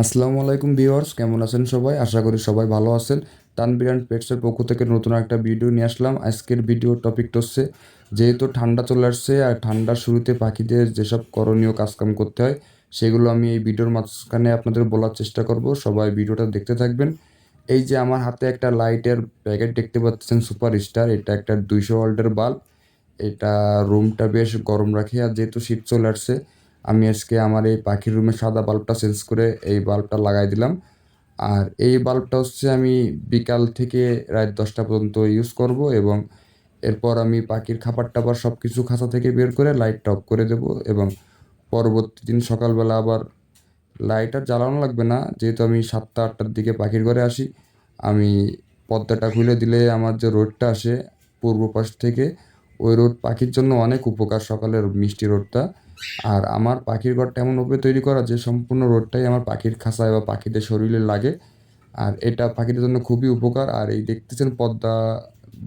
আসসালামু আলাইকুম ভিউয়ার্স, কেমন আছেন সবাই? আশা করি সবাই ভালো আছেন। তানবিরান পেটসের পক্ষ থেকে নতুন একটা ভিডিও নিয়ে আসলাম। আজকের ভিডিও টপিকটা হচ্ছে, যেহেতু ঠান্ডা চলে আসছে আর ঠান্ডার শুরুতে পাখিদের যেসব করণীয় কাজকাম করতে হয়, সেগুলো আমি এই ভিডিওর মাঝখানে আপনাদের বলার চেষ্টা করব। সবাই ভিডিওটা দেখতে থাকবেন। এই যে আমার হাতে একটা লাইটের প্যাকেট দেখতে পাচ্ছেন সুপার স্টার এটা একটা দুইশো ওয়াল্টের বাল্ব। এটা রুমটা বেশ গরম রাখে আর যেহেতু শীত চলে আসছে আমি আজকে আমার এই পাখির রুমে সাদা বাল্বটা চেঞ্জ করে এই বাল্বটা লাগাই দিলাম। আর এই বাল্বটা হচ্ছে আমি বিকাল থেকে রাত দশটা পর্যন্ত ইউজ করব এবং এরপর আমি পাখির খাবার টাবার সব কিছু খাঁচা থেকে বের করে লাইটটা অফ করে দেব এবং পরবর্তী দিন সকালবেলা আবার লাইট আর জ্বালানো লাগবে না। যেহেতু আমি সাতটা, আটটার দিকে পাখির ঘরে আসি, আমি পর্দাটা খুলে দিলে আমার যে রোডটা আসে পূর্ব পাশ থেকে ওই রোড পাখির জন্য অনেক উপকার সকালের মিষ্টি রোডটা। আর আমার পাখির ঘরটা এমনভাবে তৈরি করা যে সম্পূর্ণ রোডটাই আমার পাখির খাঁচায় বা পাখিদের শরীরে লাগে। আর এটা পাখিদের জন্য খুবই উপকার। আর এই দেখতেছেন পর্দা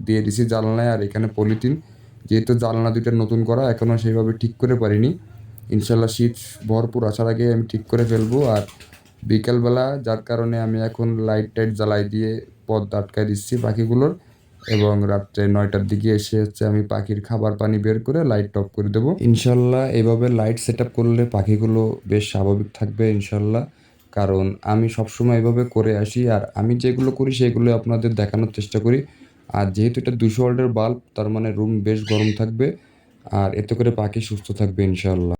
দিয়ে দিছি জানলায় আর এখানে পলিথিন। যেহেতু জানলা দুইটা নতুন করা এখনও সেইভাবে ঠিক করে পারিনি। ইনশাল্লাহ শীত ভরপুর আসার আগে আমি ঠিক করে ফেলব। আর বিকেলবেলা যার কারণে আমি এখন লাইট টাইট জ্বালাই দিয়ে পর্দা আটকায় দিচ্ছি পাখিগুলোর। এবং রাত্রে নয়টার দিকে এসে হচ্ছে আমি পাখির খাবার পানি বের করে লাইট অফ করে দেবো। ইনশাল্লাহ এভাবে লাইট সেট করলে পাখিগুলো বেশ স্বাভাবিক থাকবে ইনশাল্লাহ। কারণ আমি সবসময় এভাবে করে আসি আর আমি যেগুলো করি সেগুলো আপনাদের দেখানোর চেষ্টা করি। আর যেহেতু এটা দুশো ওয়াল্টের বাল্ব তার মানে রুম বেশ গরম থাকবে আর এতে করে পাখি সুস্থ থাকবে ইনশাল্লাহ।